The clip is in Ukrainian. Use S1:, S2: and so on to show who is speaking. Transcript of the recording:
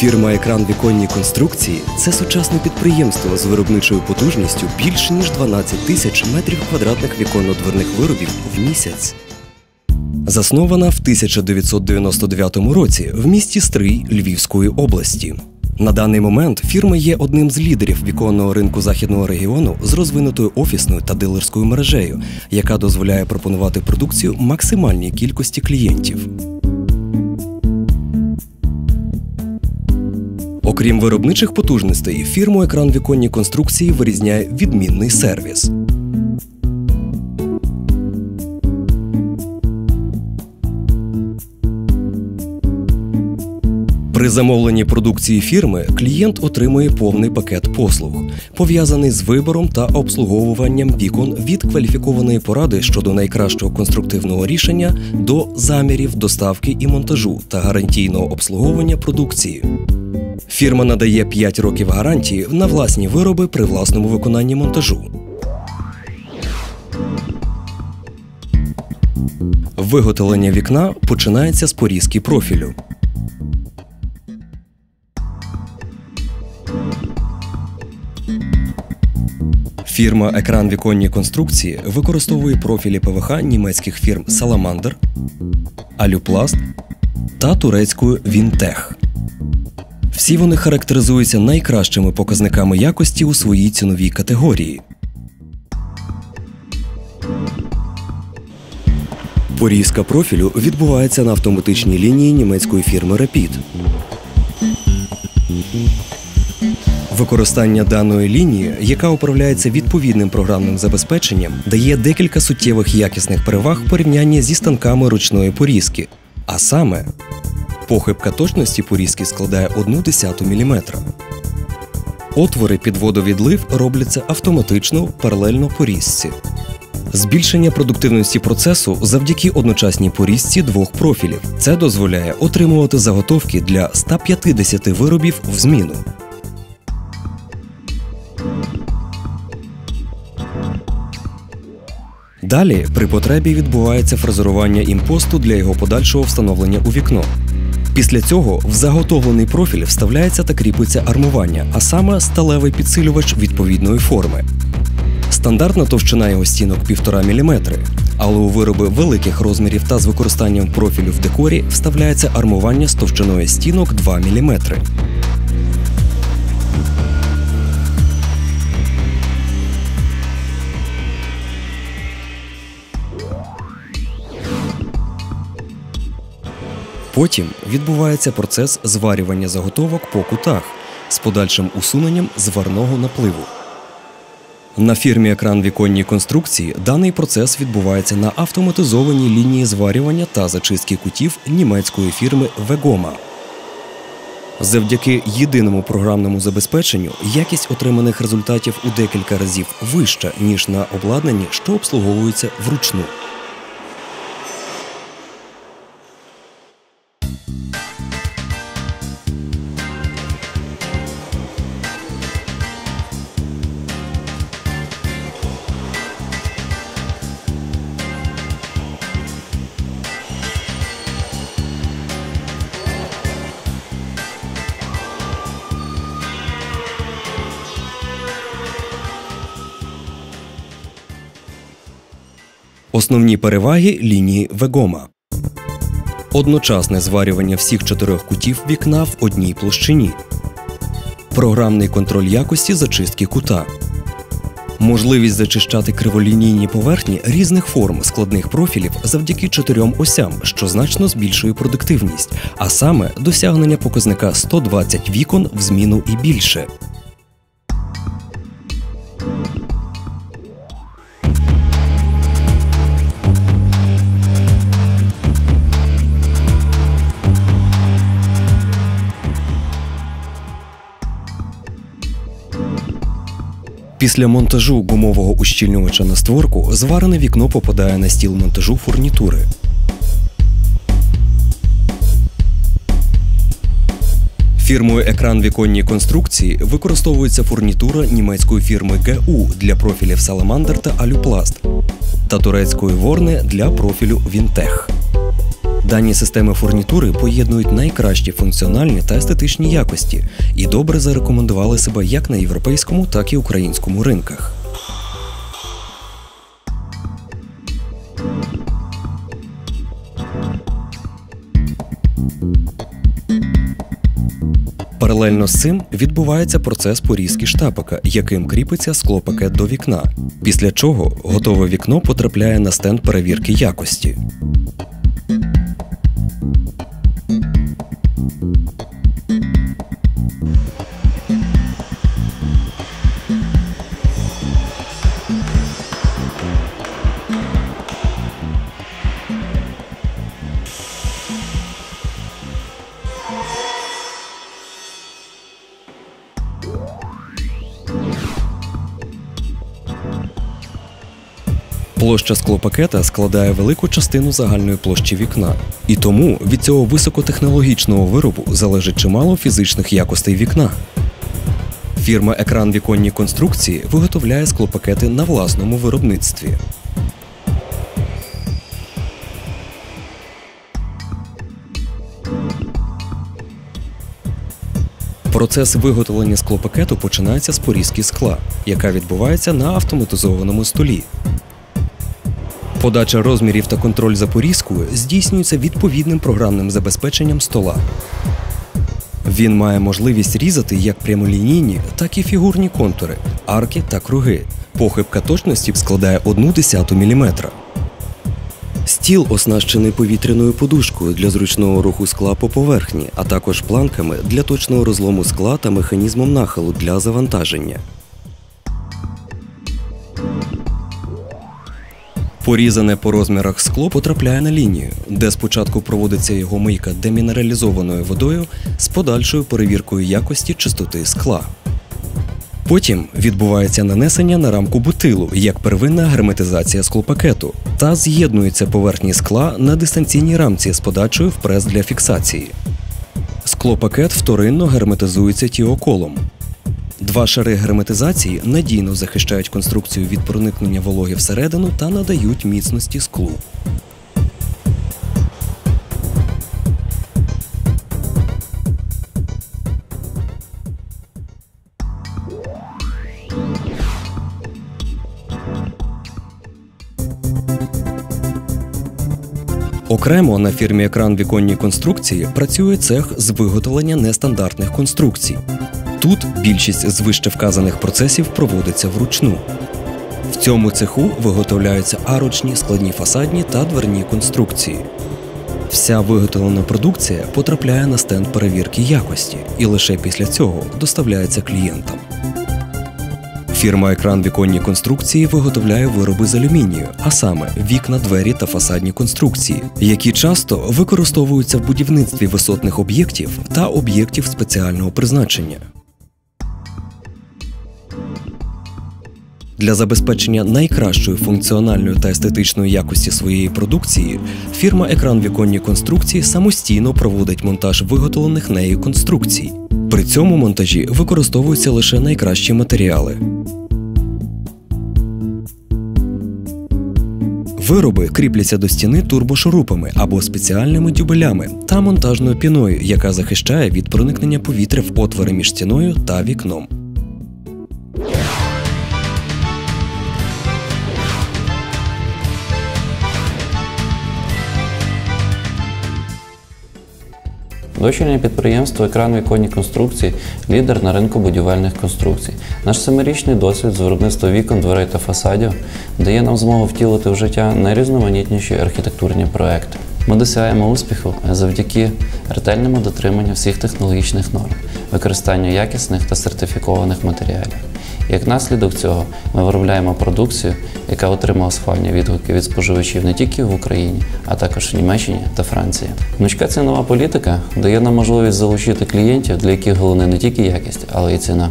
S1: Фірма Екран віконні конструкції це сучасне підприємство з виробничою потужністю більш ніж 12 тисяч метрів квадратних віконно-дверних виробів в місяць. Заснована в 1999 році в місті Стрий Львівської області. На даний момент фірма є одним з лідерів віконного ринку західного регіону з розвинутою офісною та дилерською мережею, яка дозволяє пропонувати продукцію максимальній кількості клієнтів. Окрім виробничих потужностей, фірму екран віконні конструкції вирізняє відмінний сервіс. При замовленні продукції фірми клієнт отримує повний пакет послуг, пов'язаний з вибором та обслуговуванням вікон від кваліфікованої поради щодо найкращого конструктивного рішення до замірів доставки і монтажу та гарантійного обслуговування продукції. Фірма надає 5 років гарантії на власні вироби при власному виконанні монтажу. Виготовлення вікна починається з порізки профілю. Фірма Екран віконні конструкції використовує профілі ПВХ німецьких фірм Salamander, Алюпласт та турецькою Вінтех. Всі вони характеризуються найкращими показниками якості у своїй ціновій категорії. Порізка профілю відбувається на автоматичній лінії німецької фірми Rapid. Використання даної лінії, яка управляється відповідним програмним забезпеченням, дає декілька суттєвих якісних переваг в порівнянні зі станками ручної порізки. А саме, похибка точності порізки складає 1 мм. Отвори під водовідлив робляться автоматично паралельно порізці. Збільшення продуктивності процесу завдяки одночасній порізці двох профілів. Це дозволяє отримувати заготовки для 150 виробів в зміну. Далі при потребі відбувається фрезерування імпосту для його подальшого встановлення у вікно. Після цього в заготовлений профіль вставляється та кріпиться армування, а саме сталевий підсилювач відповідної форми. Стандартна товщина його стінок 1,5 мм, але у вироби великих розмірів та з використанням профілю в декорі вставляється армування з товщиною стінок 2 мм. Потім відбувається процес зварювання заготовок по кутах з подальшим усуненням зварного напливу. На фірмі екран віконні конструкції даний процес відбувається на автоматизованій лінії зварювання та зачистки кутів німецької фірми Вегома. Завдяки єдиному програмному забезпеченню якість отриманих результатів у декілька разів вища, ніж на обладнанні, що обслуговується вручну. Основні переваги лінії Вегома. Одночасне зварювання всіх чотирьох кутів вікна в одній площині. Програмний контроль якості зачистки кута. Можливість зачищати криволінійні поверхні різних форм складних профілів завдяки чотирьом осям, що значно збільшує продуктивність, а саме досягнення показника 120 вікон в зміну і більше. Після монтажу гумового ущільнювача на створку зварене вікно попадає на стіл монтажу фурнітури. Фірмою екран віконні конструкції використовується фурнітура німецької фірми ГУ для профілів Salamander та Алюпласт та турецької Ворне для профілю Вінтех. Дані системи фурнітури поєднують найкращі функціональні та естетичні якості і добре зарекомендували себе як на європейському, так і українському ринках. Паралельно з цим відбувається процес порізки штапика, яким кріпиться склопакет до вікна, після чого готове вікно потрапляє на стенд перевірки якості. Площа склопакета складає велику частину загальної площі вікна, і тому від цього високотехнологічного виробу залежить чимало фізичних якостей вікна. Фірма Екран віконні конструкції виготовляє склопакети на власному виробництві. Процес виготовлення склопакету починається з порізки скла, яка відбувається на автоматизованому столі. Подача розмірів та контроль за порізкою здійснюється відповідним програмним забезпеченням стола. Він має можливість різати як прямолінійні, так і фігурні контури, арки та круги. Похибка точності складає 1 десяту міліметра. Стіл оснащений повітряною подушкою для зручного руху скла по поверхні, а також планками для точного розлому скла та механізмом нахилу для завантаження. Порізане по розмірах скло потрапляє на лінію, де спочатку проводиться його мийка демінералізованою водою з подальшою перевіркою якості чистоти скла. Потім відбувається нанесення на рамку бутилу як первинна герметизація склопакету та з'єднуються поверхні скла на дистанційній рамці з подачею в прес для фіксації. Склопакет вторинно герметизується тіоколом. Два шари герметизації надійно захищають конструкцію від проникнення вологи всередину та надають міцності склу. Окремо на фірмі екран віконні конструкції працює цех з виготовлення нестандартних конструкцій. Тут більшість з вище вказаних процесів проводиться вручну. В цьому цеху виготовляються арочні, складні фасадні та дверні конструкції. Вся виготовлена продукція потрапляє на стенд перевірки якості і лише після цього доставляється клієнтам. Фірма екран віконні конструкції виготовляє вироби з алюмінію, а саме вікна, двері та фасадні конструкції, які часто використовуються в будівництві висотних об'єктів та об'єктів спеціального призначення. Для забезпечення найкращої функціональної та естетичної якості своєї продукції фірма екран віконні конструкції самостійно проводить монтаж виготовлених нею конструкцій. При цьому монтажі використовуються лише найкращі матеріали. Вироби кріпляться до стіни турбошурупами або спеціальними дюбелями та монтажною піною, яка захищає від проникнення повітря в отвори між стіною та вікном.
S2: Дочірнє підприємство Екран віконні конструкції лідер на ринку будівельних конструкцій. Наш семирічний досвід з виробництва вікон, дверей та фасадів дає нам змогу втілити в життя найрізноманітніші архітектурні проекти. Ми досягаємо успіху завдяки ретельному дотриманню всіх технологічних норм, використанню якісних та сертифікованих матеріалів. Як наслідок цього ми виробляємо продукцію, яка отримала схвальні відгуки від споживачів не тільки в Україні, а також в Німеччині та Франції. Гнучка цінова політика дає нам можливість залучити клієнтів, для яких головне не тільки якість, але й ціна.